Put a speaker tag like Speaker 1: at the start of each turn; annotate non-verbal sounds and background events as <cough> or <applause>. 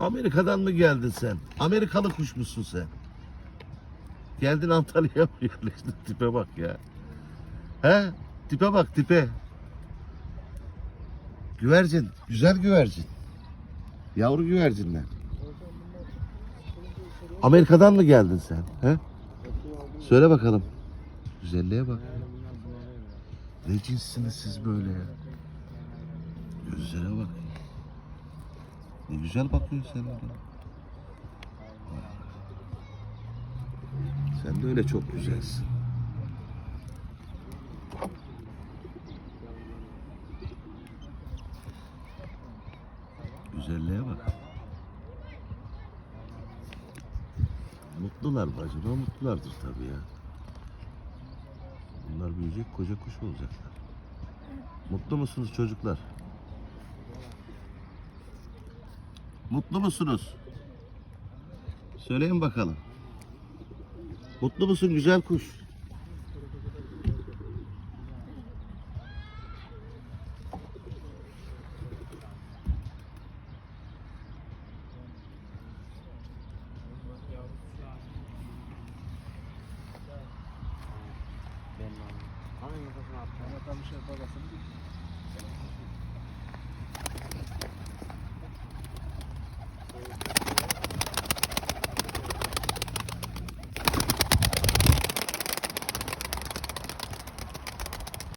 Speaker 1: Amerika'dan mı geldin sen? Amerikalı kuş musun sen? Geldin Antalya'ya mı yerleştin? <laughs> Tipe bak ya. He? Tipe bak tipe. Güvercin. Güzel güvercin. Yavru güvercinler. Amerika'dan mı geldin sen? He? Söyle bakalım. Güzelliğe bak. Ne cinssiniz siz böyle ya? Gözlere bak. Güzel bakıyorsun sen öyle. Sen de öyle çok güzelsin. Güzelliğe bak. Mutlular mı acaba? Mutlulardır tabii ya. Bunlar büyüyecek koca kuş olacaklar. Mutlu musunuz çocuklar? Mutlu musunuz? Söyleyin bakalım. Mutlu musun güzel kuş?
Speaker 2: Yumurtasını attın?
Speaker 3: Ama tam şey babasını